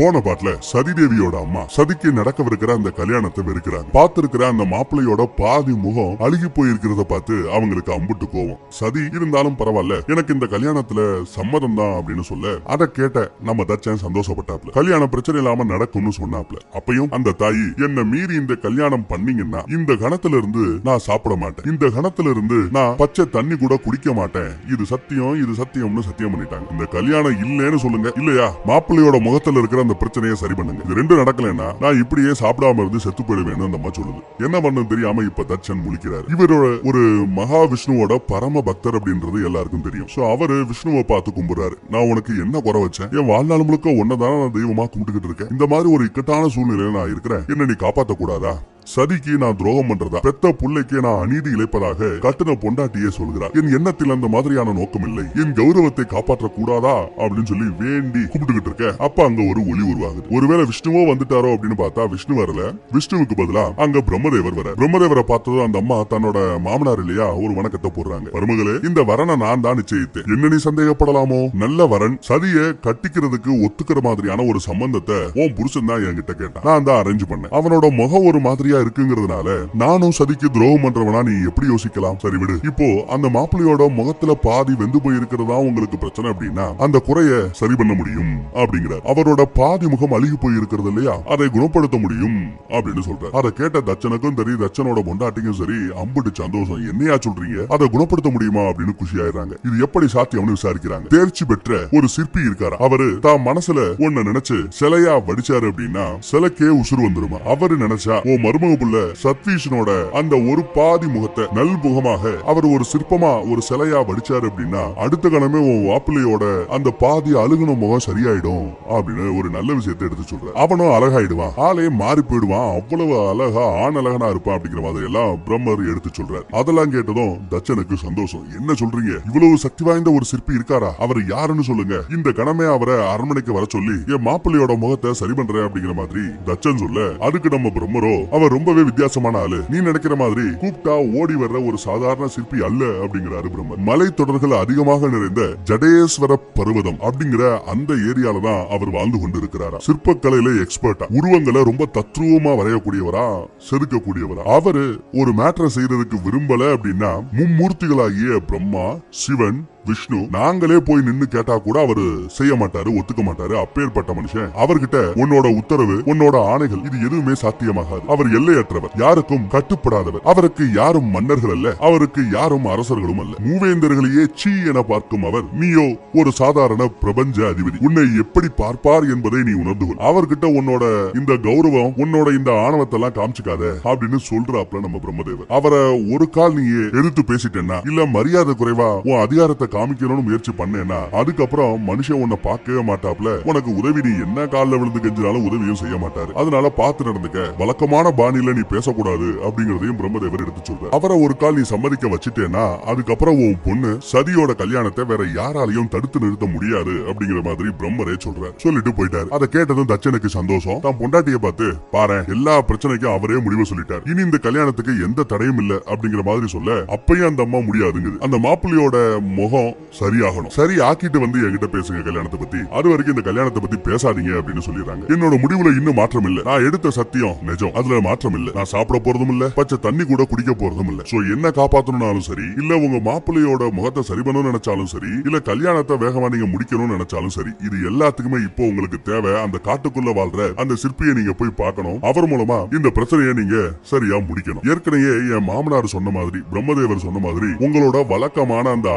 போன பாட்டுல சதிதேவியோட அம்மா சதிக்கு நடக்கவிருக்கிற அந்த கல்யாணத்தை வெறுக்கிறாங்க. பார்த்திருக்கிற அந்த மாப்பிள்ளையோட பாதி முகம் அழுகி போயிருக்கிறத பார்த்து அவங்களுக்கு அம்புட்டு கோவம். சதி இருந்தாலும் பரவாயில்ல எனக்கு இந்த கல்யாணத்துல சம்மதம் தான் அப்படின்னு சொல்ல அதை கேட்ட நம்ம தச்சன் சந்தோஷப்பட்டாப்ல. கல்யாணம் பிரச்சனை இல்லாம நடக்கும்னு சொன்னாப்ல. அப்பயும் அந்த தாய் என்ன மீறி இந்த கல்யாணம் பண்ணீங்கன்னா இந்த கணத்துல இருந்து நான் சாப்பிட மாட்டேன். இந்த கணத்துல இருந்து நான் பச்சை தண்ணி கூட குடிக்க மாட்டேன். இது சத்தியம் இது சத்தியம்னு சத்தியம் பண்ணிட்டாங்க. இந்த கல்யாணம் இல்லைன்னு சொல்லுங்க. இல்லையா? மாப்பிள்ளையோட முகத்துல இருக்கிற அந்த பிரச்சனையை சரி பண்ணுங்க. இது ரெண்டும் நடக்கலைன்னா நான் இப்படியே சாப்பிடாம இருந்து செத்து போயிடுவேன்னு அந்த அம்மா சொல்லுது. என்ன பண்ணு தெரியாம இப்ப தச்சன் முழிக்கிறாரு. இவரோட ஒரு மகாவிஷ்ணுவோட பரம பக்தர் அப்படின்றது எல்லாருக்கும் தெரியும். சோ அவரு விஷ்ணுவை பார்த்து கும்பிடுறாரு. நான் உனக்கு என்ன குறை வச்சேன்? என் வாழ்நாள் முழுக்க ஒன்னதான நான் தெய்வமா கும்பிட்டுக்கிட்டு இருக்கேன். இந்த மாதிரி ஒரு இக்கட்டான சூழ்நிலையில நான் இருக்கிறேன். என்ன நீ காப்பாத்த கூடாதா சதிக்கு நான் துரோகம் பண்றதா? பெத்த புள்ளைக்கு நான் அநீதி இழைப்பதாக கட்டுன பொண்டாட்டியே சொல்கிறார். என் எண்ணத்தில் அந்த மாதிரியான நோக்கம் இல்லை. என் கௌரவத்தை காப்பாற்ற கூடாதா அப்படின்னு சொல்லி வேண்டி கூப்பிட்டுக்கிட்டு இருக்க அப்ப அங்க ஒரு ஒளி உருவாகுது. ஒருவேளை விஷ்ணுவோ வந்துட்டாரோ அப்படின்னு பார்த்தா விஷ்ணு வரல. விஷ்ணுவுக்கு பதிலா அங்க பிரம்மதேவர் வர பிரம்மதேவரை பார்த்ததும் அந்த அம்மா தன்னோட மாமனார் இல்லையா? ஒரு வணக்கத்தை போடுறாங்க. மருமகளே இந்த வரனை நான் தான் நிச்சயித்தேன். என்ன நீ சந்தேகப்படலாமோ? நல்ல வரன் சதிய கட்டிக்கிறதுக்கு ஒத்துக்கிற மாதிரியான ஒரு சம்பந்தத்தை உன் புருஷன் தான் என்கிட்ட கேட்டான். நான் தான் அரேஞ்ச் பண்ணேன். அவனோட முகம் ஒரு மாதிரியா இருக்குங்கிறதுனால நானும் சதிக்கு துரோகம் பண்றவனா நீ எப்படி யோசிக்கலாம்? சரி விடு. இப்போ அந்த மாப்பிள்ளையோட முகத்துல பாதி வெந்து போயிருக்கிறதா உங்களுக்கு பிரச்சனை அப்படின்னா அந்த குறைய சரி பண்ண முடியும் அப்படிங்கிறார். அவரோட பாதி முகம் அழுகி போயிருக்கிறது இல்லையா? அதை குணப்படுத்த முடியும் அப்படின்னு சொல்றாரு. அதை கேட்ட தச்சனுக்கும் சரி தச்சனோட பொண்டாட்டிக்கும் சரி அம்புட்டு சந்தோஷம். என்னையா சொல்றீங்க? அதை குணப்படுத்த முடியுமா அப்படின்னு குஷி ஆயிடுறாங்க இது எப்படி சாத்தியம்னு விசாரிக்கிறாங்க. தேர்ச்சி பெற்ற ஒரு சிற்பி இருக்காரு? அவரு தான் மனசுல ஒன்னு நினைச்சு சிலையா வடிச்சாரு அப்படின்னா சிலைக்கே உசுறு வந்துருமா? அவரு நினைச்சா ஓ மரும புள்ள சத்வீஷனோட அந்த ஒரு பாதி முகத்தை நல் முகமாக அவர் ஒரு சிற்பமா ஒரு சிலையா வடிச்சாரு அப்படின்னா அடுத்த கணமே உன் வாப்பிள்ளையோட அந்த பாதி அழுகுன முகம் சரியாயிடும் அப்படின்னு ஒரு நல்ல விஷயத்தை எடுத்து சொல்ற அவனும் அழகாயிடுவான். ஆளே மாறி போயிடுவான். அவ்வளவு அழகா ஆண் அழகனா இருப்பான் அப்படிங்கிற மாதிரி எல்லாம் பிரம்மர் எடுத்து சொல்றாரு. அதெல்லாம் கேட்டதும் தச்சனுக்கு சந்தோஷம். என்ன சொல்றீங்க? இவ்வளவு சக்தி வாய்ந்த ஒரு சிற்பி இருக்காரா? அவர் யாருன்னு சொல்லுங்க. இந்த கணமே அவரை அரண்மனைக்கு வர சொல்லி என் மாப்பிள்ளையோட முகத்தை சரி பண்றேன் அப்படிங்கிற மாதிரி தச்சன் சொல்ல அதுக்கு நம்ம பிரம்மரோ அவர் ரொம்பவே வித்தியாசமான ஆளு. நீ நினைக்கிற மாதிரி கூப்பிட்டா ஓடி வர்ற ஒரு சாதாரண சிற்பி அல்ல அப்படிங்கிறாரு பிரம்மன். மலை தொடர்கள் அதிகமாக நிறைந்த ஜடேஸ்வர பருவதம் அப்படிங்கிற அந்த ஏரியால தான் அவர் வாழ்ந்து கொண்டிருக்கிறாரா. சிற்பக்கலையில எக்ஸ்பர்ட்டா உருவங்களை ரொம்ப தத்ரூபமா வரையக்கூடியவரா செதுக்கக்கூடியவரா. அவரு ஒரு மேட்ரை செய்யறதுக்கு விரும்பல அப்படின்னா மும்மூர்த்திகளாகிய பிரம்மா சிவன் விஷ்ணு நாங்களே போய் நின்னு கேட்டா கூட அவரு செய்ய மாட்டாரு ஒத்துக்க மாட்டாரு. அப்பேற்பட்ட மனுஷன். அவர்கிட்ட உன்னோட உத்தரவு உன்னோட ஆணைகள் இது எதுவுமே சாத்தியமாகாது. அவர் எல்லையற்றவர் யாருக்கும் கட்டுப்படாதவர். அவருக்கு யாரும் மன்னர்கள் அல்ல அவருக்கு யாரும் அரசர்களும் அல்ல. மூவேந்தர்களையே சீ என பார்க்கும் அவர் நீயோ ஒரு சாதாரண பிரபஞ்ச அதிபதி. உன்னை எப்படி பார்ப்பார் என்பதை நீ உணர்ந்து கொள். அவர்கிட்ட உன்னோட இந்த கௌரவம் உன்னோட இந்த ஆணவத்தை எல்லாம் காமிச்சுக்காத அப்படின்னு சொல்றாப்ல நம்ம பிரம்மதேவர். அவரை ஒரு கால் நீ எதிர்த்து பேசிட்டேன்னா இல்ல மரியாதை குறைவா உன் அதிகாரத்தை காமிக்கணும்னு முயற்சி பண்ணேன்னா அதுக்கப்புறம் மனுஷன் உன்னை பார்க்கவே மாட்டாப்ல. உனக்கு உதவி நீ என்ன காலில் விழுந்து கெஞ்சினாலும் உதவியும் செய்ய மாட்டாரு. அதனால பார்த்து நடந்துக்க. வழக்கமான பாணியில நீ பேசக்கூடாது அப்படிங்கறதையும் பிரம்மதேவர் எடுத்து சொல்ற அவரை ஒரு கால் நீ சம்மதிக்க வச்சுட்டேன்னா அதுக்கப்புறம் உன் பொண்ணு சதியோட கல்யாணத்தை வேற யாராலையும் தடுத்து நிறுத்த முடியாது அப்படிங்கிற மாதிரி பிரம்மரே சொல்றாரு. சொல்லிட்டு போயிட்டாரு. அதை கேட்டதும் தச்சனுக்கு சந்தோஷம். தான் பொண்டாட்டிய பார்த்து பாரு எல்லா பிரச்சனைக்கும் அவரே முடிவு சொல்லிட்டார். இனி இந்த கல்யாணத்துக்கு எந்த தடையும் இல்ல அப்படிங்கிற மாதிரி சொல்ல அப்பயும் அந்த அம்மா முடியாதுங்குது. அந்த மாப்பிள்ளையோட முகம் சரியாகணும். சரி ஆக்கிட்டு வந்து என்கிட்ட பேசுங்க கல்யாணத்தை பத்தி. அது வரைக்கும் இந்த கல்யாணத்தை பத்தி பேசாதீங்க அப்படின்னு சொல்லிடுறாங்க. என்னோட முடிவுல இன்னும் மாற்றம் இல்ல. நான் எடுத்த சத்தியம் நிஜம். அதுல மாற்றம் இல்ல. நான் சாப்பிட போறதும் இல்ல. பச்சை தண்ணி கூட குடிக்க போறதும் இல்ல. சோ என்ன காப்பாத்தணும்னாலும் சரி இல்ல உங்க மாப்பிள்ளையோட முகத்தை சரி பண்ணணும்னு நினைச்சாலும் சரி இல்ல கல்யாணத்தை வேகமா நீங்க முடிக்கணும்னு நினைச்சாலும் சரி இது எல்லாத்துக்குமே இப்போ உங்களுக்கு தேவை. அந்த காட்டுக்குள்ள வாழ்ற அந்த சிற்பியை நீங்க போய் பார்க்கணும். அவர் மூலமா இந்த பிரச்சனையை நீங்க சரியா முடிக்கணும். ஏற்கனவே என் மாமனார் சொன்ன மாதிரி பிரம்மதேவர் சொன்ன மாதிரி உங்களோட வழக்கமான அந்த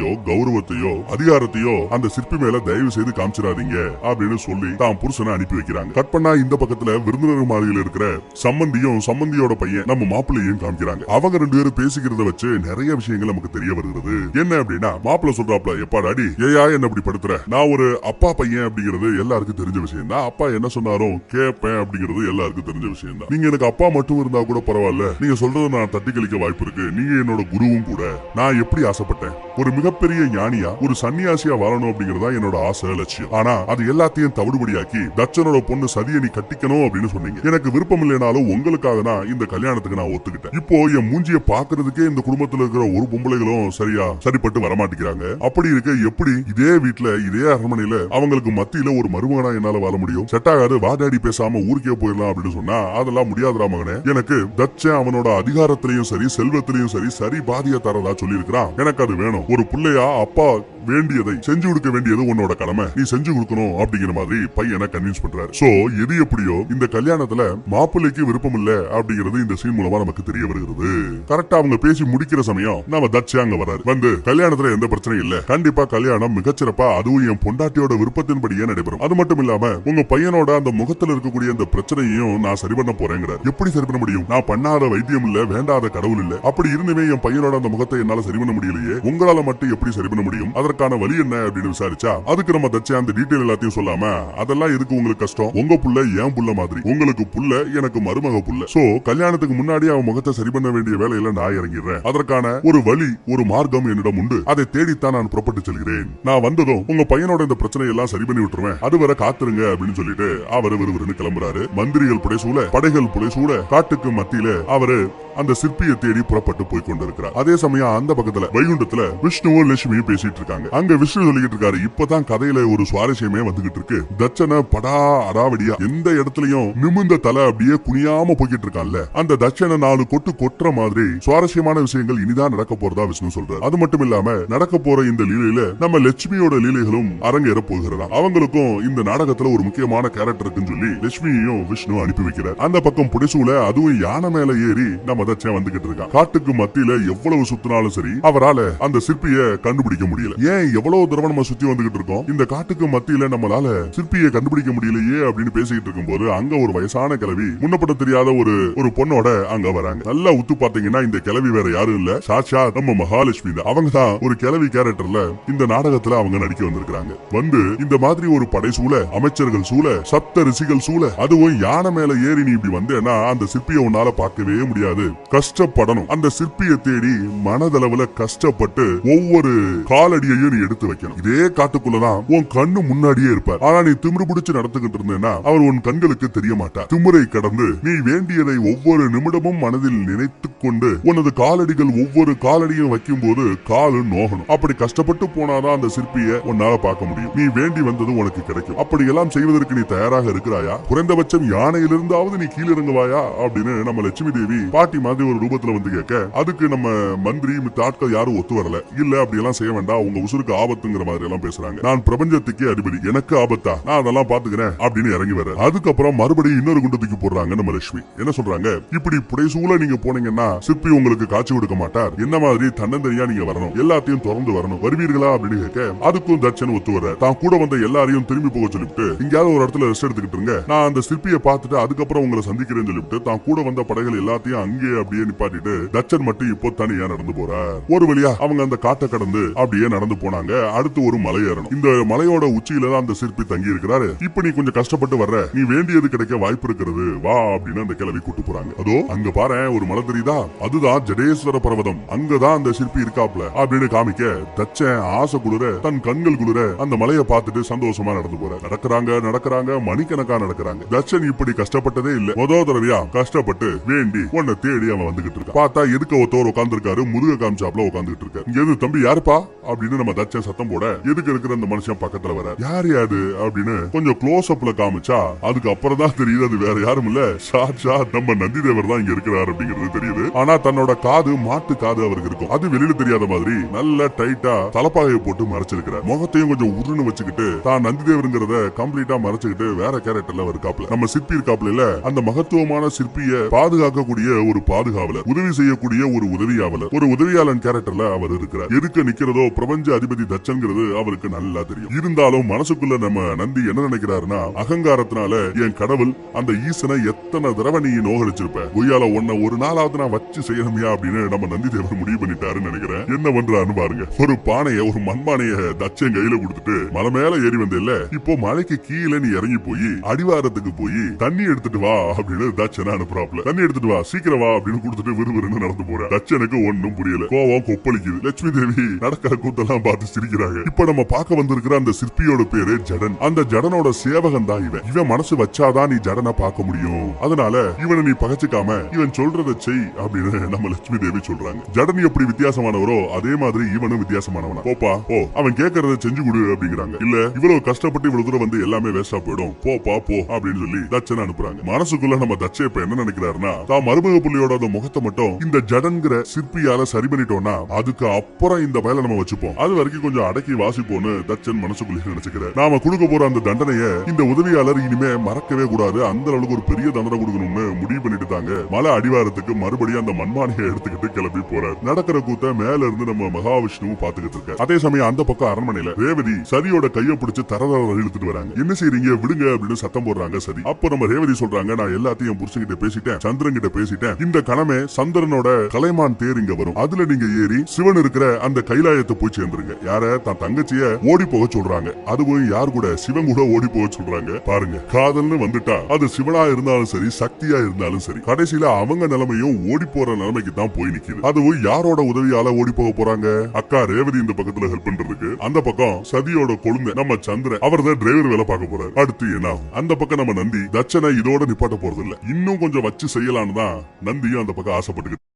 ஆணவத்தையோ கௌரவத்தையோ அதிகாரத்தையோ அந்த சிற்பி மேல தயவு செய்து காமிச்சிடாதீங்க அப்படின்னு சொல்லி தான் புருஷனை அனுப்பி வைக்கிறாங்க. கட் பண்ணா இந்த பக்கத்துல விருந்தினர் மாளிகையில் இருக்கிற சம்பந்தியும் சம்பந்தியோட பையன் நம்ம மாப்பிள்ளையும் காமிக்கிறாங்க. அவங்க ரெண்டு பேரும் பேசிக்கிறத வச்சு நிறைய விஷயங்கள் நமக்கு தெரிய வருகிறது. என்ன அப்படின்னா மாப்பிள்ள சொல்றாப்ல எப்பா டாடி ஏயா என்ன இப்படி படுத்துற? நான் ஒரு அப்பா பையன் அப்படிங்கிறது எல்லாருக்கும் தெரிஞ்ச விஷயம் தான். அப்பா என்ன சொன்னாரோ கேட்பேன் அப்படிங்கிறது எல்லாருக்கும் தெரிஞ்ச விஷயம் தான். நீங்க எனக்கு அப்பா மட்டும் இருந்தா கூட பரவாயில்ல. நீங்க சொல்றதை நான் தட்டி கழிக்க வாய்ப்பு இருக்கு. நீங்க என்னோட குருவும் கூட. நான் எப்படி ஆசைப்பட்டேன்? ஒரு மிக மிகப்பெரிய ஞானியா ஒரு சன்னியாசியா வாழணும் அப்படிங்கறதா என்னோட ஆசை லட்சியம். ஆனா அது எல்லாத்தையும் தவிடுபடியாக்கி தச்சனோட பொண்ணு சதியை நீ கட்டிக்கணும் அப்படின்னு சொன்னீங்க. எனக்கு விருப்பம் இல்லைனாலும் உங்களுக்காக தான் இந்த கல்யாணத்துக்கு நான் ஒத்துக்கிட்டேன். இப்போ என் மூஞ்சிய பாக்குறதுக்கே இந்த குடும்பத்துல இருக்கிற ஒரு பொம்பளைகளும் சரியா சரிப்பட்டு வரமாட்டேங்கிறாங்க. அப்படி இருக்க எப்படி இதே வீட்டுல இதே அரண்மனையில அவங்களுக்கு மத்தியில ஒரு மருமகனா என்னால வாழ முடியும்? செட் ஆகாது வாதாடி பேசாம ஊருக்கே போயிடலாம் அப்படின்னு சொன்னா அதெல்லாம் முடியாதுடா மகனே. எனக்கு தச்சன் அவனோட அதிகாரத்திலையும் சரி செல்வத்திலையும் சரி சரி பாதிய தரதா சொல்லியிருக்கிறான். எனக்கு அது வேணும். ஒரு பிள்ளையா அப்பா வேண்டியதை செஞ்சு கொடுக்க வேண்டியது உன்னோட கடமை. நீ செஞ்சு கொடுக்கணும் அப்படிங்கிற மாதிரி பையனை கன்வின்ஸ் பண்றாரு. சோ எது எப்படியோ இந்த கல்யாணத்துல மாப்பிள்ளைக்கு விருப்பம் இல்ல அப்படிங்கிறது இந்த சீன் மூலமா நமக்கு தெரிய வருகிறது. கரெக்டா அவங்க பேசி முடிக்கிற சமயம் நம்ம தச்சே அங்க வராரு வந்து கல்யாணத்துல எந்த பிரச்சனையும் இல்ல. கண்டிப்பா கல்யாணம் மிகச்சிறப்பா அதுவும் என் பொண்டாட்டியோட விருப்பத்தின்படியே நடைபெறும். அது மட்டும் இல்லாம உங்க பையனோட அந்த முகத்துல இருக்கக்கூடிய அந்த பிரச்சனையும் நான் சரி பண்ண போறேங்கிறார். எப்படி சரி பண்ண முடியும்? நான் பண்ணாத வைத்தியம் இல்ல வேண்டாத கடவுள் இல்ல. அப்படி இருந்துமே என் பையனோட அந்த முகத்தை என்னால சரி பண்ண முடியலையே. உங்களால மட்டும் எப்படி சரி பண்ண முடியும்? அதற்கான வழி என்ன அப்படின்னு விசாரிச்சா அதுக்கு நம்ம தச்சே அந்த டீட்டெயில் எல்லாத்தையும் சொல்லாம அதெல்லாம் எதுக்கு உங்களுக்கு கஷ்டம்? உங்க புள்ள என் புள்ள மாதிரி. உங்களுக்கு புள்ள எனக்கு மருமக புள்ள. சோ கல்யாணத்துக்கு முன்னாடி அவன் முகத்தை சரி பண்ண வேண்டிய வேலையில நான் இறங்கிடுறேன். அதற்கான ஒரு வழி ஒரு மார்க்கம் என்னிடம் உண்டு. அதை தேடித்தான் நான் புறப்பட்டு செல்கிறேன். நான் வந்ததும் உங்க பையனோட இந்த பிரச்சனை எல்லாம் சரி பண்ணி விட்டுருவேன். அதுவரை காத்துருங்க அப்படின்னு சொல்லிட்டு அவர் விறுவிறுன்னு கிளம்புறாரு. மந்திரிகள் புடைசூழ படைகள் புடைசூழ காட்டுக்கு மத்தியில அவரு அந்த சிற்பியை தேடி புறப்பட்டு போய் கொண்டிருக்கிறார். அதே சமயம் அந்த பக்கத்துல வைகுண்டத்துல விஷ்ணுவும் லட்சுமியும் பேசிட்டு இருக்காங்க. அங்க விஷ்ணு சொல்லிக்கிட்டு இருக்காரு. இப்பதான் கதையில ஒரு சுவாரஸ்யமே வந்துகிட்டு இருக்கு. தட்சனை படா அடாவடியா எந்த இடத்துலயும் நிமிந்த தலை அப்படியே குனியாம போய்கிட்டு இருக்கான்ல. அந்த தட்சனை நாலு கொட்டு கொட்டுற மாதிரி சுவாரஸ்யமான விஷயங்கள் இனிதான் நடக்க போறதா விஷ்ணு சொல்றாரு. அது மட்டும் இல்லாம நடக்க போற இந்த லீலையில நம்ம லட்சுமியோட லீலைகளும் அரங்கேற போகிறதா அவங்களுக்கும் இந்த நாடகத்துல ஒரு முக்கியமான கேரக்டர் இருக்குன்னு சொல்லி லட்சுமியையும் விஷ்ணு அனுப்பி வைக்கிறார். அந்த பக்கம் புடிசூல அதுவும் யானை மேல ஏறி நம்ம தச்சன் வந்துகிட்டு இருக்கான். காட்டுக்கு மத்தியில எவ்வளவு சுத்தினாலும் சரி அவரால அந்த சிற்பிய கண்டுபிடிக்க முடியல. ஏன் எவ்வளவு தடவை நம்ம சுத்தி வந்துகிட்டு இருக்கோம்? இந்த காட்டுக்கு மத்தியில நம்மளால சிற்பியை கண்டுபிடிக்க முடியலையே அப்படின்னு பேசிக்கிட்டு இருக்கும்போது அங்க ஒரு வயசான கிளவி முன்னப்பட தெரியாத ஒரு ஒரு பொண்ணோட அங்க வராங்க. நல்லா உத்து பாத்தீங்கன்னா இந்த கிளவி வேற யாரும் இல்ல. சாட்சா நம்ம மகாலட்சுமி அவங்க தான் ஒரு கிளவி கேரக்டர்ல இந்த நாடகத்துல அவங்க நடிக்க வந்திருக்காங்க வந்து இந்த மாதிரி ஒரு படை சூழ அமைச்சர்கள் சூழ சப்த ரிஷிகள் சூழ அதுவும் யானை மேல ஏறி நீ இப்படி வந்தேன்னா அந்த சிற்பியை உன்னால பார்க்கவே முடியாது. கஷ்டப்படணும். அந்த சிற்பியை தேடி மனதளவுல கஷ்டப்பட்டு ஒவ்வொரு காலடியையும் நீ எடுத்து வைக்கணும். இதே காட்டுக்குள்ளதான் உன் கண்ணு முன்னாடியே இருப்பார். ஆனா நீ திமிரு பிடிச்சு நடத்துக்கிட்டு இருந்தேன்னா அவர் உன் கண்களுக்கு தெரிய மாட்டார். திமிரை கடந்து நீ வேண்டியதை ஒவ்வொரு நிமிடமும் மனதில் நினைத்துக் கொண்டு உனது காலடிகள் ஒவ்வொரு காலடியும் வைக்கும் போது காலு நோகணும். அப்படி கஷ்டப்பட்டு போனாதான் அந்த சிற்பியை உன்னால பார்க்க முடியும். நீ வேண்டி வந்தது உனக்கு கிடைக்கும். அப்படி எல்லாம் செய்வதற்கு நீ தயாராக இருக்கிறாயா? குறைந்தபட்சம் யானையிலிருந்தாவது நீ கீழிறங்குவாயா? அப்படின்னு நம்ம லட்சுமி தேவி பாட்டி மாதிரி ஒரு ரூபத்துல வந்து கேட்க அதுக்கு நம்ம மந்திரி மித்த ஆட்கள் யாரும் ஒத்து வரல. இல்ல அப்படி எல்லாம் செய்ய வேண்டாம். உங்க உசுருக்கு ஆபத்துங்கிற மாதிரி எல்லாம் பேசுறாங்க. நான் பிரபஞ்சத்துக்கே அதிபதி. எனக்கு ஆபத்தா? நான் அதெல்லாம் பாத்துக்கிறேன் அப்படின்னு இறங்கி வர அதுக்கப்புறம் மறுபடியும் இன்னொரு குண்டு தூக்கி போடுறாங்க நம்ம லட்சுமி. என்ன சொல்றாங்க? இப்படி புடைசூல நீங்க போனீங்கன்னா சிற்பி உங்களுக்கு காட்சி கொடுக்க மாட்டார். என்ன மாதிரி தன்னந்தனியா நீங்க வரணும்? எல்லாத்தையும் தொடர்ந்து வரணும். வருவீர்களா அப்படின்னு கேட்க அதுக்கும் தட்சன் ஒத்து வர தான் கூட வந்த எல்லாரையும் திரும்பி போக சொல்லிவிட்டு எங்கேயாவது ஒரு இடத்துல ரெஸ்ட் எடுத்துக்கிட்டு இருங்க. நான் அந்த சிற்பியை பார்த்துட்டு அதுக்கப்புறம் உங்களை சந்திக்கிறேன்னு சொல்லிவிட்டு தான் கூட வந்த படைகள் எல்லாத்தையும் அங்கேயே அப்படியே நிப்பாட்டிட்டு தச்சன் மட்டும் இப்போ தனியா நடந்து போறார். ஒரு வழியா அவங்க அந்த காட்டை கடந்து அப்படியே நடந்து போனாங்க. அடுத்து ஒரு மலை ஏறணும். இந்த மலையோட உச்சியில தான் அந்த சிற்பி தங்கி இருக்கிறாரு இப்ப நீ கொஞ்சம் கஷ்டப்பட்டு வர்ற. நீ வேண்டியது கிடைக்க வாய்ப்பு இருக்கிறது. வா அப்படின்னு அந்த கிளவி கூட்டு போறாங்க. அதோ அங்க பாரு ஒரு மலை தெரியுதா? அதுதான் ஜடேஸ்வர பர்வதம். அங்கதான் அந்த சிற்பி இருக்காப்ல. அப்படின்னு காமிக்க தச்சன் ஆசை குளிர தன் கண்கள் குளிர அந்த மலையை பார்த்துட்டு சந்தோஷமா நடந்து போற. நடக்கிறாங்க நடக்கிறாங்க மணிக்கணக்கா நடக்கிறாங்க. தச்சன் இப்படி கஷ்டப்பட்டதே இல்ல. முதல் தடவையா கஷ்டப்பட்டு வேண்டி உன்னை தேடி அவன் வந்துகிட்டு இருக்கான். பார்த்தா எதுக்கு ஒருத்தவர் உட்காந்துருக்காரு முருக காமிச்சாப்ல உட்காந்துட்டு இருக்காரு. இங்க எது தம்பி யாருப்பா? அப்படின்னு நம்ம தச்சன் சத்தம் போட எதுக்கு இருக்கிற அந்த மனுஷன் பக்கத்துல வர? யார் யாது? அப்படின்னு கொஞ்சம் க்ளோஸ் அப்ல காமிச்சா அதுக்கு அப்புறம் தான் தெரியுது அது வேற யாரும் இல்ல. சாட்சா நம்ம நந்தி தேவர் தான் இங்க இருக்கிறார் அப்படிங்கிறது தெரியுது. ஆனா தன்னோட காது மாட்டு காது அவருக்கு இருக்கும். அது வெளியில தெரியாத மாதிரி நல்ல டைட்டா தலப்பாகையை போட்டு மறைச்சிருக்கிறார். முகத்தையும் கொஞ்சம் உருன்னு வச்சுக்கிட்டு தான் நந்தி தேவருங்கிறத கம்ப்ளீட்டா மறைச்சுக்கிட்டு வேற கேரக்டர்ல இருக்காப்ல நம்ம சிற்பி இருக்காப்ல இல்ல அந்த மகத்துவமான சிற்பிய பாதுகாக்கக்கூடிய ஒரு பாதுகாவலர் உதவி செய்யக்கூடிய ஒரு உதவியாவலர். ஒரு உதவியாளன் கேரக்டர்ல அவர் இருக்கிறார். எதுக்கு நிக்கிறதோ பிரபஞ்ச அதிபதி தச்சன்கிறது அவருக்கு நல்லா தெரியும். இருந்தாலும் மனசுக்குள்ள நம்ம நந்தி என்ன நினைக்கிறாருன்னா அகங்காரத்தினால என் கடவுள் அந்த ஈசனை எத்தனை தடவை நீ நோகடிச்சிருப்ப? குய்யால உன்னை ஒரு நாளாவது நான் வச்சு செய்யணுமியா அப்படின்னு நம்ம நந்தி தேவர் முடிவு பண்ணிட்டாருன்னு நினைக்கிறேன். என்ன பண்றாருன்னு பாருங்க. ஒரு பானைய ஒரு மண்பானைய தச்சன் கையில கொடுத்துட்டு மலை மேல ஏறி வந்தில்ல இப்போ மலைக்கு கீழே நீ இறங்கி போய் அடிவாரத்துக்கு போய் தண்ணி எடுத்துட்டு வா அப்படின்னு தச்சனை அனுப்புறாப்ல தண்ணி எடுத்துட்டு வா சீக்கிரம் வா அப்படின்னு கொடுத்துட்டு விறுவிறுன்னு நடந்து போற. தச்சனுக்கு ஒன்னும் புரியல. கோவம் கொப்பளிக்குது. லட்சுமி தேவி நடக்கிற கூத்தெல்லாம் எல்லாம் பார்த்து சிரிக்கிறாங்க. இப்ப நம்ம பார்க்க வந்திருக்கிற அந்த சிற்பியோட பேரு ஜடன். அந்த ஜடனோட சேவகன் தான் இவன். இவன் மனசு வச்சாதான் நீ ஜடனை பார்க்க முடியும். அதனால இவனை நீ பகச்சுக்காம இவன் சொல்றதை செய் அப்படின்னு நம்ம லட்சுமி தேவி சொல்றாங்க. ஜடன் எப்படி வித்தியாசமானவரோ அதே மாதிரி இவனும் வித்தியாசமானவனா போப்பா ஓ அவன் கேட்கறத செஞ்சு கொடு அப்படிங்கிறாங்க. இல்ல இவ்வளவு கஷ்டப்பட்டு இவ்வளவு தூரம் வந்து எல்லாமே வேஸ்டா போயிடும். போப்பா போ அப்படின்னு சொல்லி தச்சனை அனுப்புறாங்க. மனசுக்குள்ள நம்ம தச்ச இப்ப என்ன நினைக்கிறாருன்னா தான் மருமக புள்ளியோட அந்த முகத்தை மட்டும் இந்த ஜடன்கிற சிற்பியால சரி பண்ணிட்டோம்னா அதுக்கு அப்புறம் இந்த வயலை நம்ம வச்சுப்போம். அது வரைக்கும் கொஞ்சம் அடக்கி வாசிப்போம்னு தச்சன் மனசுக்குள்ளே நினைச்சுக்கிறார் நாம கொடுக்க போற அந்த தண்டனைய இந்த உதவியாளர் இனிமே மறக்கவே கூடாது. அந்த அளவுக்கு ஒரு பெரிய தண்டனை கொடுக்கணும்னு முடிவு பண்ணிட்டு தாங்க. மலை அடிவாரத்துக்கு மறுபடியும் அந்த மண்மானியை எடுத்துக்கிட்டு கிளம்பி போறார். நடக்கிற கூத்த மேல இருந்து நம்ம மகாவிஷ்ணுவும் பாத்துக்கிட்டு இருக்காரு. அதே சமயம் அந்த பக்கம் அரண்மனையில ரேவதி சதியோட கையை பிடிச்சு தரதர இழுத்துட்டு வராங்க. என்ன செய்றீங்க விடுங்க அப்படின்னு சத்தம் போடுறாங்க சரி. அப்போ நம்ம ரேவதி சொல்றாங்க நான் எல்லாத்தையும் புருஷன்கிட்ட பேசிட்டேன் சந்திரன் கிட்ட பேசிட்டேன். இந்த கணமே சந்திரனோட கலைமான் தேர் இங்க வரும். அதுல நீங்க ஏறி சிவன் இருக்கிற அந்த கைலாயத்தை போய் பாருங்க. யார? தான் தங்கச்சிய ஓடி போக சொல்றாங்க. அதுவும் யார் கூட? சிவன் கூட ஓடி போக சொல்றாங்க. பாருங்க. காதல்னு வந்துட்டா அது சிவனா இருந்தாலும் சரி சக்தியா இருந்தாலும் சரி கடைசியில அவங்க நிலைமையும் ஓடி போற நிலைமைக்கு தான் போய் நிக்குது. அதுவும் யாரோட உதவியால ஓடி போக போறாங்க? அக்கா ரேவதி இந்த பக்கத்துல ஹெல்ப் பண்றதுக்கு. அந்த பக்கம் சதியோட கொழுந்த நம்ம சந்திரன் அவர் தான் டிரைவர் வேலை பார்க்க போறாரு. அடுத்து என்ன ஆகும்? அந்த பக்கம் நம்ம நந்தி தட்சனை இதோட நிப்பாட்ட போறது இல்ல இன்னும் கொஞ்சம் வச்சு செய்யலான்னு தான் நந்தியும் அந்த பக்கம் ஆசைப்பட்டுக்கிட்டு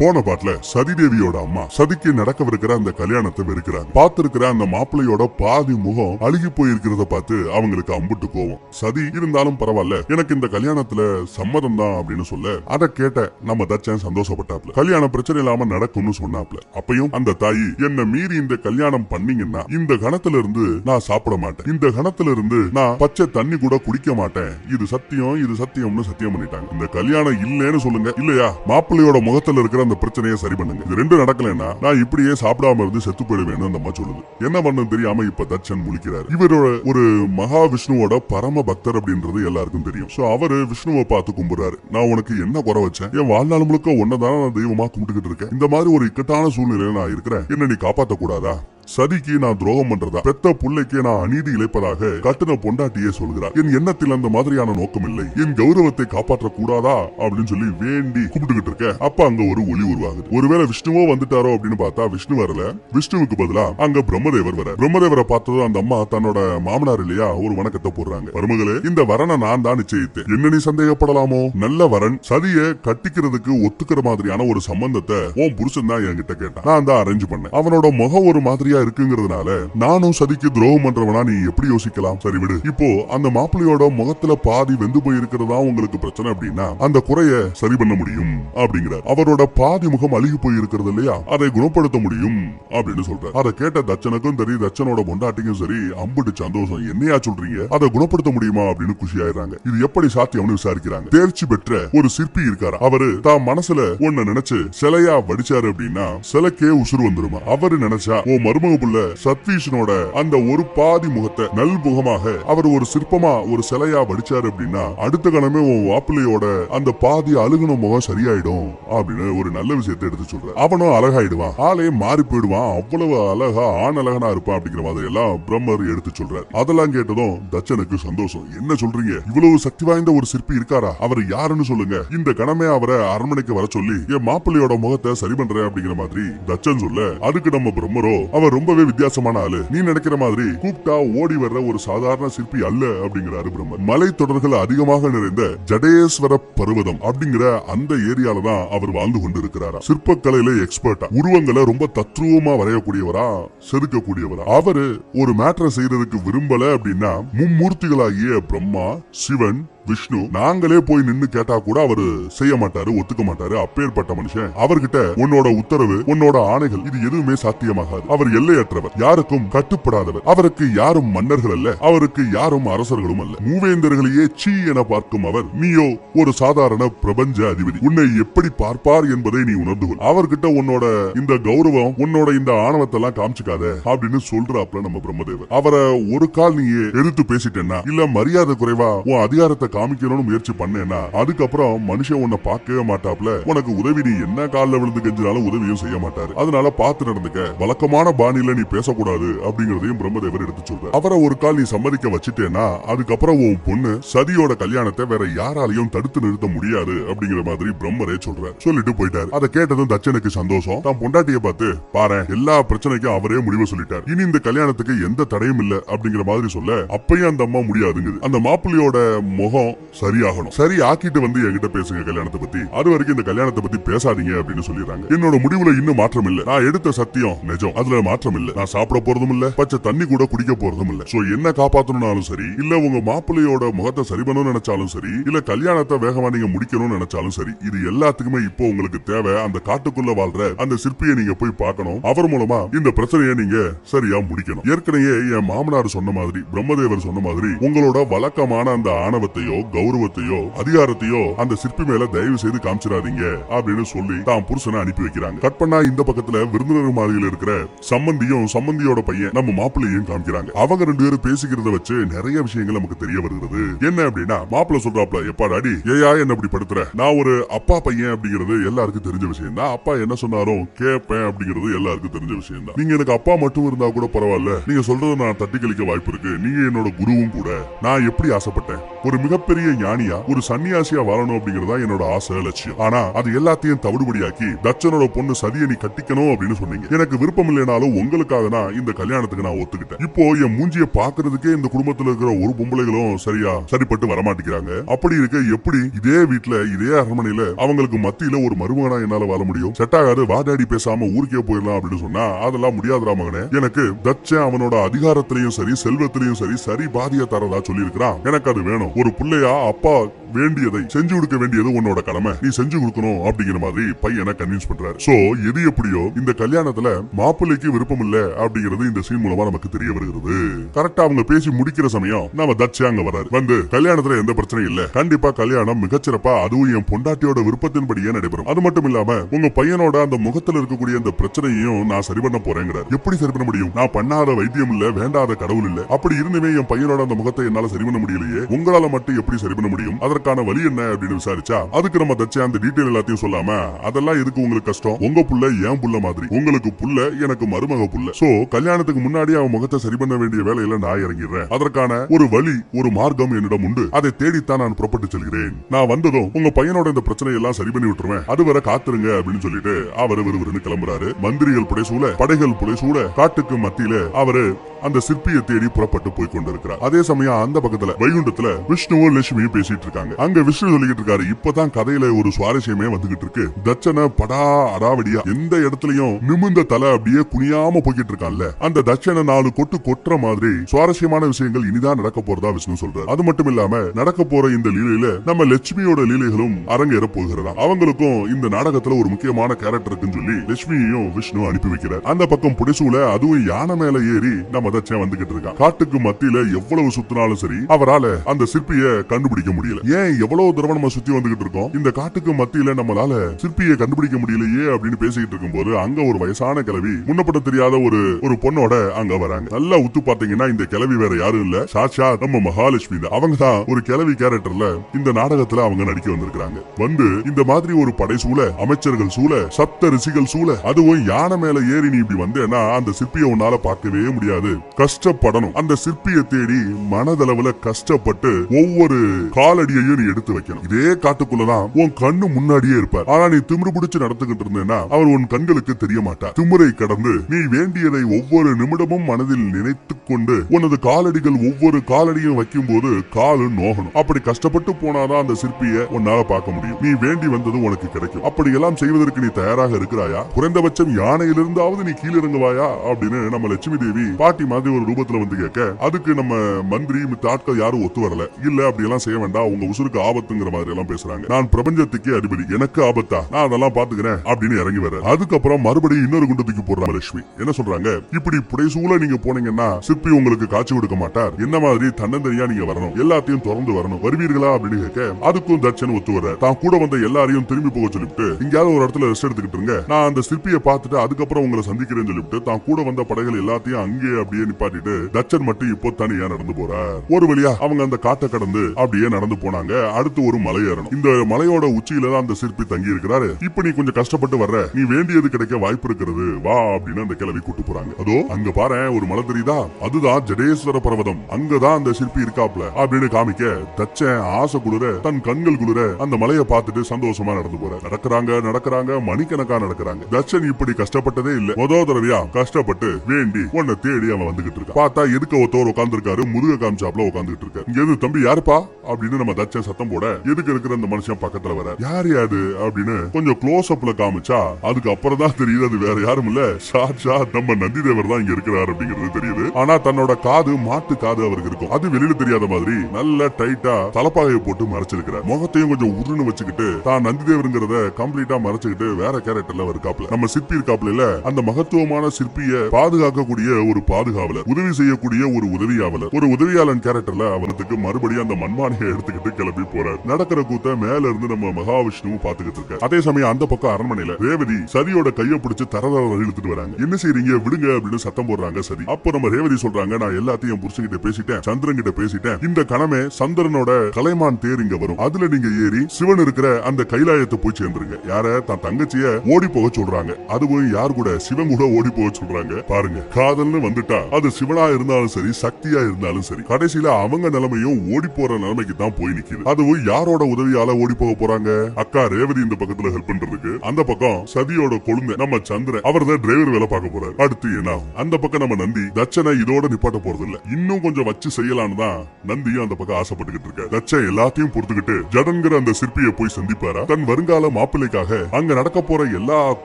போன பாட்டுல சதிதேவியோட அம்மா சதிக்கு நடக்கவிருக்கிற அந்த கல்யாணத்தை வெறுக்கிறாங்க. பார்த்திருக்கிற அந்த மாப்பிள்ளையோட பாதி முகம் அழுகி போயிருக்கிறத பார்த்து அவங்களுக்கு அம்புட்டு கோவம். சதி இருந்தாலும் பரவாயில்ல எனக்கு இந்த கல்யாணத்துல சம்மதம் தான் அப்படின்னு சொல்ல அதை கேட்ட நம்ம தச்சன் சந்தோஷப்பட்டாப்ல கல்யாணம் பிரச்சனை இல்லாம நடக்கும்னு சொன்னாப்ல அப்பயும் அந்த தாயி என்ன மீறி இந்த கல்யாணம் பண்ணீங்கன்னா இந்த கணத்துல இருந்து நான் சாப்பிட மாட்டேன். இந்த கணத்துல இருந்து நான் பச்சை தண்ணி கூட குடிக்க மாட்டேன். இது சத்தியம் இது சத்தியம்னு சத்தியம் பண்ணிட்டாங்க. இந்த கல்யாணம் இல்லேன்னு சொல்லுங்க. இல்லையா? மாப்பிள்ளையோட முகத்துல இருக்கிற அந்த பிரச்சனையை சரி பண்ணுங்க. இது ரெண்டும் நடக்கலைன்னா நான் இப்படியே சாப்பிடாம இருந்து செத்து போயிடுவேன்னு அந்த அம்மா சொல்லுது. என்ன பண்ணு தெரியாம இப்ப தச்சன் முழிக்கிறாரு. இவரோட ஒரு மகாவிஷ்ணுவோட பரம பக்தர் அப்படின்றது எல்லாருக்கும் தெரியும். சோ அவரு விஷ்ணுவை பார்த்து கும்பிடுறாரு. நான் உனக்கு என்ன குறை வச்சேன்? என் வாழ்நாள் முழுக்க ஒன்னதான நான் தெய்வமா கும்பிட்டுக்கிட்டு இருக்கேன். இந்த மாதிரி ஒரு இக்கட்டான சூழ்நிலையில நான் இருக்கிறேன். என்ன நீ காப்பாத்த கூடாதா சதிக்கு நான் துரோகம் பண்றதா? பெத்த பிள்ளைக்கு நான் அநீதி இழைப்பதாக கட்டுன பொண்டாட்டியே சொல்கிறார். என் எண்ணத்தில் அந்த மாதிரியான நோக்கம் இல்லை. என் கௌரவத்தை காப்பாற்ற கூடாதா அப்படின்னு சொல்லி வேண்டி கூப்பிட்டுக்கிட்டு இருக்க அப்ப அங்க ஒரு ஒளி உருவாகுது. ஒருவேளை விஷ்ணுவோ வந்துட்டாரோ அப்படின்னு பார்த்தா விஷ்ணு வரல. விஷ்ணுவுக்கு பதிலா அங்க பிரம்மதேவர் வர பிரம்மதேவரை பார்த்ததும் அந்த அம்மா தன்னோட மாமனார் இல்லையா? ஒரு வணக்கத்தை போடுறாங்க. மருமகளே இந்த வரனை நான் தான் நிச்சயித்தேன். என்ன நீ சந்தேகப்படலாமோ? நல்ல வரன் சதிய கட்டிக்கிறதுக்கு ஒத்துக்கிற மாதிரியான ஒரு சம்பந்தத்தை உன் புருஷன் தான் என்கிட்ட கேட்டான். நான் தான் அரேஞ்ச் பண்ணேன். அவனோட முகம் ஒரு மாதிரியா இருக்குங்கிறதுனால நானும் சதிக்கு துரோகம் பண்றவனா நீ எப்படி யோசிக்கலாம்? சரி விடு. இப்போ அந்த மாப்பிள்ளையோட முகத்துல பாதி வெந்து போயிருக்கிறதா உங்களுக்கு பிரச்சனை அப்படின்னா அந்த குறைய சரி பண்ண முடியும் அப்படிங்கிறார். அவரோட பாதி முகம் அழுகி போயிருக்கிறது இல்லையா? அதை குணப்படுத்த முடியும் அப்படின்னு சொல்றாரு. அதை கேட்ட தச்சனுக்கும் சரி தச்சனோட பொண்டாட்டிக்கும் சரி அம்புட்டு சந்தோஷம். என்னையா சொல்றீங்க? அதை குணப்படுத்த முடியுமா அப்படின்னு குஷி ஆயிடுறாங்க இது எப்படி சாத்தியம்னு விசாரிக்கிறாங்க. தேர்ச்சி பெற்ற ஒரு சிற்பி இருக்காரு. அவரு தான் மனசுல ஒன்னு நினைச்சு சிலையா வடிச்சாரு அப்படின்னா சிலைக்கே உசுறு வந்துருமா? அவரு நினைச்சா ஓ மருமக புள்ள சத்வீஷனோட அந்த ஒரு பாதி முகத்தை நல் முகமாக அவர் ஒரு சிற்பமா ஒரு சிலையா வடிச்சாரு அப்படின்னா அடுத்த கணமே உன் வாப்பிள்ளையோட அந்த பாதி அழுகுன முகம் சரியாயிடும் அப்படின்னு ஒரு நல்ல விஷயத்தை எடுத்து சொல்ற அவனும் அழகாயிடுவான். ஆளே மாறி போயிடுவான். அவ்வளவு அழகா ஆண் அழகனா இருப்பான் அப்படிங்கிற மாதிரி எல்லாம் பிரம்மர் எடுத்து சொல்றாரு. அதெல்லாம் கேட்டதும் தச்சனுக்கு சந்தோஷம். என்ன சொல்றீங்க? இவ்வளவு சக்தி வாய்ந்த ஒரு சிற்பி இருக்காரா? அவர் யாருன்னு சொல்லுங்க. இந்த கணமே அவரை அரண்மனைக்கு வர சொல்லி என் மாப்பிள்ளையோட முகத்தை சரி பண்றேன் அப்படிங்கிற மாதிரி தச்சன் சொல்ல அதுக்கு நம்ம பிரம்மரோ அவர் ரொம்பவே வித்தியாசமான ஆளு. நீ நினைக்கிற மாதிரி கூப்பிட்டா ஓடி வர்ற ஒரு சாதாரண சிற்பி அல்ல அப்படிங்கிறாரு பிரம்மன். மலை தொடர்கள் அதிகமாக நிறைந்த ஜடேஸ்வர பர்வதம் அப்படிங்கிற அந்த ஏரியால தான் அவர் வாழ்ந்து கொண்டு இருக்கிறாரா சிற்பக்கலையில எக்ஸ்பர்ட்டா உருவங்களை ரொம்ப தத்ரூபமா வரையக்கூடியவரா செதுக்கக்கூடியவரா. அவரு ஒரு மேட்டரை செய்யறதுக்கு விரும்பல அப்படின்னா மும்மூர்த்திகளாகிய பிரம்மா சிவன் விஷ்ணு நாங்களே போய் நின்னு கேட்டா கூட அவரு செய்ய மாட்டாரு ஒத்துக்க மாட்டாரு. அப்பேற்பட்ட மனுஷன். அவர்கிட்ட உன்னோட உத்தரவு உன்னோட ஆணைகள் இது எதுவுமே சாத்தியமாகாது. அவர் எல்லையற்றவர் யாருக்கும் கட்டுப்படாதவர். அவருக்கு யாரும் மன்னர்கள் அல்ல அவருக்கு யாரும் அரசர்களும் அல்ல. மூவேந்தர்களையே சீ என பார்க்கும் அவர் நீயோ ஒரு சாதாரண பிரபஞ்ச அதிபதி. உன்னை எப்படி பார்ப்பார் என்பதை நீ உணர்ந்து கொள். அவர்கிட்ட உன்னோட இந்த கௌரவம் உன்னோட இந்த ஆணவத்தை எல்லாம் காமிச்சுக்காத அப்படின்னு சொல்றாப்ல நம்ம பிரம்மதேவர். அவரை ஒரு கால் நீ எதிர்த்து பேசிட்டேன்னா இல்ல மரியாதை குறைவா உன் அதிகாரத்தை காமிக்கணும்னு முயற்சி பண்ணேன்னா அதுக்கப்புறம் மனுஷன் உன்னை பார்க்கவே மாட்டாப்ல. உனக்கு உதவி நீ என்ன காலில் விழுந்து கெஞ்சினாலும் உதவியும் செய்ய மாட்டாரு. அதனால பார்த்து நடந்துக்க. வழக்கமான பாணியில நீ பேசக்கூடாது அப்படிங்கறதையும் பிரம்மதேவர் எடுத்து சொல்றாரு. அவரை ஒரு கால் நீ சம்மதிக்க வச்சுட்டேன்னா அதுக்கப்புறம் உன் பொண்ணு சதியோட கல்யாணத்தை வேற யாராலையும் தடுத்து நிறுத்த முடியாது அப்படிங்கிற மாதிரி பிரம்மரே சொல்றாரு. சொல்லிட்டு போயிட்டாரு. அதை கேட்டதும் தச்சனுக்கு சந்தோஷம். தான் பொண்டாட்டிய பார்த்து பாரு எல்லா பிரச்சனைக்கும் அவரே முடிவு சொல்லிட்டார். இனி இந்த கல்யாணத்துக்கு எந்த தடையும் இல்ல அப்படிங்கிற மாதிரி சொல்ல அப்பயும் அந்த அம்மா முடியாதுங்குது. அந்த மாப்பிள்ளையோட முகம் சரியாகணும். சரி ஆக்கிட்டு வந்து என்கிட்ட பேசுங்க கல்யாணத்தை பத்தி. அது வரைக்கும் இந்த கல்யாணத்தை பத்தி பேசாதீங்க அப்படின்னு சொல்லிடுறாங்க. என்னோட முடிவுல இன்னும் மாற்றம் இல்ல. நான் எடுத்த சத்தியம் நிஜம். அதுல மாற்றம் இல்ல. நான் சாப்பிட போறதும் இல்ல. பச்சை தண்ணி கூட குடிக்க போறதும் இல்ல. சோ என்ன காப்பாத்தணும்னாலும் சரி இல்ல உங்க மாப்பிள்ளையோட முகத்தை சரி பண்ணணும்னு நினைச்சாலும் சரி இல்ல கல்யாணத்தை வேகமா நீங்க முடிக்கணும்னு நினைச்சாலும் சரி இது எல்லாத்துக்குமே இப்போ உங்களுக்கு தேவை. அந்த காட்டுக்குள்ள வாழ்ற அந்த சிற்பியை நீங்க போய் பார்க்கணும். அவர் மூலமா இந்த பிரச்சனையை நீங்க சரியா முடிக்கணும். ஏற்கனவே என் மாமனார் சொன்ன மாதிரி பிரம்மதேவர் சொன்ன மாதிரி உங்களோட வழக்கமான அந்த ஆணவத்தையும் ஆணவத்தையோ கௌரவத்தையோ அதிகாரத்தையோ அந்த சிற்பி மேல தயவு செய்து காமிச்சிடாதீங்க அப்படின்னு சொல்லி தான் புருஷனை அனுப்பி வைக்கிறாங்க. கட் பண்ணா இந்த பக்கத்துல விருந்தினர் மாளிகையில் இருக்கிற சம்பந்தியும் சம்பந்தியோட பையன் நம்ம மாப்பிள்ளையும் காமிக்கிறாங்க. அவங்க ரெண்டு பேரும் பேசிக்கிறத வச்சு நிறைய விஷயங்கள் நமக்கு தெரிய வருகிறது. என்ன அப்படின்னா மாப்பிள்ள சொல்றாப்ல எப்பா டாடி ஏயா என்ன இப்படி படுத்துற? நான் ஒரு அப்பா பையன் அப்படிங்கிறது எல்லாருக்கும் தெரிஞ்ச விஷயம் தான். அப்பா என்ன சொன்னாரோ கேட்பேன் அப்படிங்கிறது எல்லாருக்கும் தெரிஞ்ச விஷயம் தான். நீங்க எனக்கு அப்பா மட்டும் இருந்தா கூட பரவாயில்ல. நீங்க சொல்றதை நான் தட்டி கழிக்க வாய்ப்பு இருக்கு. நீங்க என்னோட குருவும் கூட. நான் எப்படி ஆசைப்பட்டேன்? ஒரு மிகப்பெரிய ஞானியா ஒரு சன்னியாசியா வாழணும் அப்படிங்கறதா என்னோட ஆசை லட்சியம். ஆனா அது எல்லாத்தையும் தவிடுபடியாக்கி தச்சனோட பொண்ணு சதியை நீ கட்டிக்கணும் அப்படின்னு சொன்னீங்க. எனக்கு விருப்பம் இல்லைனாலும் உங்களுக்காக நான் இந்த கல்யாணத்துக்கு நான் ஒத்துக்கிட்டேன். இப்போ என் மூஞ்சிய பாக்குறதுக்கே இந்த குடும்பத்துல இருக்கிற ஒரு பொம்பளைகளும் சரியா சரிப்பட்டு வரமாட்டேங்கிறாங்க. அப்படி இருக்க எப்படி இதே வீட்டுல இதே அரண்மனையில அவங்களுக்கு மத்தியில ஒரு மருமகனா என்னால வாழ முடியும்? செட் ஆகாது வாதாடி பேசாம ஊருக்கே போயிடலாம் அப்படின்னு சொன்னா அதெல்லாம் முடியாதுடா மகனே. எனக்கு தச்சன் அவனோட அதிகாரத்திலையும் சரி செல்வத்திலையும் சரி சரி பாதிய தரதா சொல்லியிருக்கிறான். எனக்கு அது வேணும். ஒரு புள்ள பிள்ளையா அப்பா வேண்டியதை செஞ்சு கொடுக்க வேண்டியது உன்னோட கடமை. நீ செஞ்சு கொடுக்கணும் அப்படிங்கிற மாதிரி பையனை கன்வின்ஸ் பண்றாரு. சோ எது எப்படியோ இந்த கல்யாணத்துல மாப்பிள்ளைக்கு விருப்பம் இல்ல அப்படிங்கிறது இந்த சீன் மூலமா நமக்கு தெரிய வருகிறது. கரெக்டா அவங்க பேசி முடிக்கிற சமயம் நம்ம தச்சே அங்க வராரு வந்து கல்யாணத்துல எந்த பிரச்சனையும் இல்ல. கண்டிப்பா கல்யாணம் மிகச்சிறப்பா அதுவும் என் பொண்டாட்டியோட விருப்பத்தின்படியே நடைபெறும். அது மட்டும் இல்லாம உங்க பையனோட அந்த முகத்துல இருக்கக்கூடிய அந்த பிரச்சனையையும் நான் சரி பண்ண போறேங்கிறார். எப்படி சரி பண்ண முடியும்? நான் பண்ணாத வைத்தியம் இல்ல வேண்டாத கடவுள் இல்ல. அப்படி இருந்துமே என் பையனோட அந்த முகத்தை என்னால சரி பண்ண முடியலையே. உங்களால மட்டும் எப்படி சரி பண்ண முடியும்? அதற்கான வழி என்ன அப்படின்னு விசாரிச்சா அதுக்கு நம்ம தச்சே அந்த டீடைல் எல்லாத்தையும் சொல்லாம அதெல்லாம் எதுக்கு உங்களுக்கு கஷ்டம்? உங்க புள்ள என் புள்ள மாதிரி. உங்களுக்கு புள்ள எனக்கு மருமக புள்ள. சோ கல்யாணத்துக்கு முன்னாடி அவன் முகத்தை சரி பண்ண வேண்டிய வேலையில நான் இறங்கிடுறேன். அதற்கான ஒரு வழி ஒரு மார்க்கம் என்னிடம் உண்டு. அதை தேடித்தான் நான் புறப்பட்டு செல்கிறேன். நான் வந்ததும் உங்க பையனோட இந்த பிரச்சனை எல்லாம் சரி பண்ணி விட்டுருவேன். அது வரை காத்துருங்க அப்படின்னு சொல்லிட்டு அவர் விறுவிறுன்னு கிளம்புறாரு. மந்திரிகள் புடைசூழ படைகள் புடைசூழ காட்டுக்கு மத்தியில அவரு அந்த சிற்பியை தேடி புறப்பட்டு போய் கொண்டிருக்கிறார். அதே சமயம் அந்த பக்கத்துல வைகுண்டத்துல விஷ்ணுவும் லட்சுமியும் பேசிட்டு இருக்காங்க. அங்க விஷ்ணு சொல்லிக்கிட்டு இருக்காரு. இப்பதான் கதையில ஒரு சுவாரஸ்யமே வந்துகிட்டு இருக்கு. தட்சனை படா அடாவடியா எந்த இடத்துலயும் நிமிந்த தலை அப்படியே குனியாம போய்கிட்டு இருக்கான்ல. அந்த தட்சனை நாலு கொட்டு கொட்டுற மாதிரி சுவாரஸ்யமான விஷயங்கள் இனிதான் நடக்க போறதா விஷ்ணு சொல்றாரு. அது மட்டும் இல்லாம நடக்க போற இந்த லீலையில நம்ம லட்சுமியோட லீலைகளும் அரங்கேற போகிறதா அவங்களுக்கும் இந்த நாடகத்துல ஒரு முக்கியமான கேரக்டர் இருக்குன்னு சொல்லி லட்சுமியையும் விஷ்ணு அனுப்பி வைக்கிறார். அந்த பக்கம் புடிசூல அதுவும் யானை மேல ஏறி நம்ம தச்சன் வந்துகிட்டு இருக்கான். காட்டுக்கு மத்தியில எவ்வளவு சுத்தினாலும் சரி அவரால அந்த சிற்பிய கண்டுபிடிக்க முடியல. ஏன் எவ்வளவு தூரம் நம்ம சுத்தி வந்துகிட்டு இருக்கோம்? இந்த காட்டுக்கு மத்தியில நம்மளால சிற்பியை கண்டுபிடிக்க முடியலையே அப்படின்னு பேசிக்கிட்டு இருக்கும்போது அங்க ஒரு வயசான கிளவி முன்னப்பட்ட தெரியாத ஒரு ஒரு பொண்ணோட அங்க வராங்க. நல்லா உத்து பாத்தீங்கன்னா இந்த கிளவி வேற யாரும் இல்ல. சாட்சா நம்ம மகாலட்சுமி தான். அவங்க தான் ஒரு கிளவி கேரக்டர்ல இந்த நாடகத்துல அவங்க நடிக்க வந்திருக்கிறாங்க. வந்து இந்த மாதிரி ஒரு படை சூழ அமைச்சர்கள் சூழ சப்த ரிஷிகள் சூழ அதுவும் யானை மேல ஏறி நீ இப்படி வந்தேன்னா அந்த சிற்பியை உன்னால பார்க்கவே முடியாது. கஷ்டப்படணும். அந்த சிற்பியை தேடி மனதளவுல கஷ்டப்பட்டு ஒவ்வொரு காலடியையும் நீ எடுத்து வைக்கணும். இதே காட்டுக்குள்ளதான் உன் கண்ணு முன்னாடியே இருப்பார். ஆனா நீ திமிரு பிடிச்சு நடத்துக்கிட்டு இருந்தேன்னா அவர் உன் கண்களுக்கு தெரிய மாட்டார் திமுறை கடந்து நீ வேண்டியதை ஒவ்வொரு நிமிடமும் மனதில் நினைத்துக் கொண்டு உனது காலடிகள் ஒவ்வொரு காலடியும் வைக்கும் போது காலு நோகணும். அப்படி கஷ்டப்பட்டு போனாதான் அந்த சிற்பிய உன்னால பார்க்க முடியும். நீ வேண்டி வந்தது உனக்கு கிடைக்கும். அப்படி எல்லாம் செய்வதற்கு நீ தயாராக இருக்கிறாயா? குறைந்தபட்சம் யானையிலிருந்தாவது நீ கீழிறங்குவாயா? அப்படின்னு நம்ம லட்சுமி தேவி பாட்டி மாதிரி ஒரு ரூபத்துல வந்து கேட்க அதுக்கு நம்ம மந்திரி மித்த ஆட்கள் யாரும் ஒத்து வரல. இல்ல அப்படி எல்லாம் செய்ய வேண்டாம். உங்க உசுருக்கு ஆபத்துங்கிற மாதிரி எல்லாம் பேசுறாங்க. நான் பிரபஞ்சத்துக்கே அதிபதி எனக்கு ஆபத்தா? நான் அதெல்லாம் பாத்துக்கிறேன் அப்படின்னு இறங்கி வர அதுக்கப்புறம் மறுபடியும் இன்னொரு குண்டு தூக்கி போடுறாங்க லட்சுமி என்ன சொல்றாங்க? இப்படி புடைசூல நீங்க போனீங்கன்னா சிற்பி உங்களுக்கு காட்சி கொடுக்க மாட்டார். என்ன மாதிரி தன்னந்தனியா நீங்க வரணும்? எல்லாத்தையும் தொடர்ந்து வரணும். வருவீர்களா அப்படின்னு கேட்க அதுக்கும் தட்சன் ஒத்து வர தான் கூட வந்த எல்லாரையும் திரும்பி போக சொல்லிட்டு எங்கேயாவது ஒரு இடத்துல ரெஸ்ட் எடுத்துக்கிட்டு இருங்க. நான் அந்த சிற்பியை பார்த்துட்டு அதுக்கப்புறம் உங்களை சந்திக்கிறேன்னு சொல்லிவிட்டு தான் கூட வந்த படைகள் எல்லாத்தையும் அங்கேயே அப்படியே நிப்பாட்டிட்டு தச்சன் மட்டும் இப்போ தனியா நடந்து போறார். ஒரு வழியா அவங்க அந்த காட்டை கடந்து அப்படியே நடந்து போனாங்க. அடுத்து ஒரு மலை ஏறணும். இந்த மலையோட உச்சியில தான் அந்த சிற்பி தங்கி இருக்கிறாரு இப்ப நீ கொஞ்சம் கஷ்டப்பட்டு வர்ற. நீ வேண்டியது கிடைக்க வாய்ப்பு இருக்கிறது. வா அப்படின்னு அந்த கிளவி கூட்டு போறாங்க. அதோ அங்க பாரு ஒரு மலை தெரியுதா? அதுதான் ஜடேஸ்வர பர்வதம். அங்கதான் அந்த சிற்பி இருக்காப்ல. அப்படின்னு காமிக்க தச்சன் ஆசை குளிர தன் கண்கள் குளிர அந்த மலையை பார்த்துட்டு சந்தோஷமா நடந்து போற நடக்கிறாங்க நடக்கிறாங்க மணிக்கணக்கா நடக்கிறாங்க. தச்சன் இப்படி கஷ்டப்பட்டதே இல்ல. முதல் தடவையா கஷ்டப்பட்டு வேண்டி உன்னை தேடி அவன் வந்துகிட்டு இருக்கான். பார்த்தா எதுக்கு ஒருத்தவர் உட்காந்துருக்காரு முருக காமிச்சாப்ல உட்காந்துட்டு இருக்காரு. இங்க எது தம்பி யாருப்பா? அப்படின்னு நம்ம தச்சன் சத்தம் போட எதுக்கு இருக்கிற அந்த மனுஷன் பக்கத்துல வர? யார் யாது? அப்படின்னு கொஞ்சம் க்ளோஸ் அப்ல காமிச்சா அதுக்கு அப்புறம் தான் தெரியுது அது வேற யாரும் இல்ல. ஷாட் நம்ம நந்தி தேவர் தான் இங்க இருக்கிறார் அப்படிங்கிறது தெரியுது. ஆனா தன்னோட காது மாட்டு காது அவருக்கு இருக்கும். அது வெளியில தெரியாத மாதிரி நல்ல டைட்டா தலப்பாகையை போட்டு மறைச்சிருக்கிறார். முகத்தையும் கொஞ்சம் உருன்னு வச்சுக்கிட்டு தான் நந்தி தேவருங்கிறத கம்ப்ளீட்டா மறைச்சுக்கிட்டு வேற கேரக்டர்ல இருக்காப்ல நம்ம சிற்பி இருக்காப்ல இல்ல அந்த மகத்துவமான சிற்பிய பாதுகாக்கக்கூடிய ஒரு பாதுகாவலர் உதவி செய்யக்கூடிய ஒரு உதவியாவலர். ஒரு உதவியாளன் கேரக்டர்ல அவனத்துக்கு மறுபடியும் அந்த மண்மானையை எடுத்துக்கிட்டு கிளம்பி போறார். நடக்கிற கூத்த மேல இருந்து நம்ம மகாவிஷ்ணுவும் பாத்துக்கிட்டு இருக்காரு அதே சமயம் அந்த பக்கம் அரண்மனையில ரேவதி சதியோட கைய பிடிச்சு தரதர இழுத்துட்டு வராங்க. என்ன செய்றீங்க விடுங்க அப்படின்னு சத்தம் போடுறாங்க சரி அப்போ நம்ம ரேவதி சொல்றாங்க நான் எல்லாத்தையும் புருஷன் பேசிட்டேன் சந்திரன் கிட்ட பேசிட்டேன். இந்த கணமே சந்திரனோட கலைமான் தேர் இங்க வரும். அதுல நீங்க ஏறி சிவன் இருக்கிற அந்த கைலாயத்தை போய் சேர்ந்துருங்க. யார? தன் தங்கச்சிய ஓடி போக சொல்றாங்க. அதுவும் யார் கூட? சிவன் கூட ஓடி போக சொல்றாங்க. பாருங்க காதல்னு வந்துட்டா அது சிவனா இருந்தாலும் சரி சக்தியா இருந்தாலும் சரி கடைசியில அவங்க நிலைமையும் ஓடி போற நிலைமைக்கு தான் போய் நிக்குது அதுவும் யாரோட உதவியால ஓடி போக போறாங்க? அக்கா ரேவதி இந்த பக்கத்துல ஹெல்ப் பண்றதுக்கு. அந்த பக்கம் சதியோட கொழுந்த நம்ம சந்திரன் அவர் தான் டிரைவர் வேலை பார்க்க போறாரு. அடுத்து என்ன அந்த பக்கம் நம்ம நந்தி தச்சனை இதோட நிப்பாட்ட போறது இல்ல இன்னும் கொஞ்சம் வச்சு செய்யலாம்னு தான் நந்தியும் அந்த பக்கம் ஆசைப்பட்டுக்கிட்டு இருக்க தச்சன் எல்லாத்தையும் பொறுத்துக்கிட்டு ஜடன்கிற அந்த சிற்பியை போய் சந்திப்பாரா? தன் வருங்கால மாப்பிள்ளைக்காக அங்க நடக்க போற எல்லா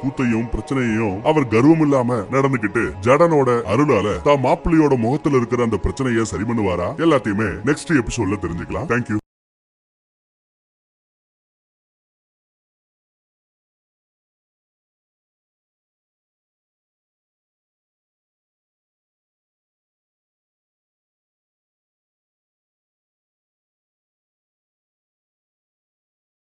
கூத்தையும் பிரச்சனையையும் அவர் கர்வம் இல்லாம நடந்துகிட்டு ஜடனோட அருளால தான் மாப்பிள்ளையோட முகத்துல இருக்கிற அந்த பிரச்சனையை சரி பண்ணுவாரா? எல்லாத்தையுமே நெக்ஸ்ட் எபிசோட்ல தெரிஞ்சுக்கலாம். தேங்க்யூ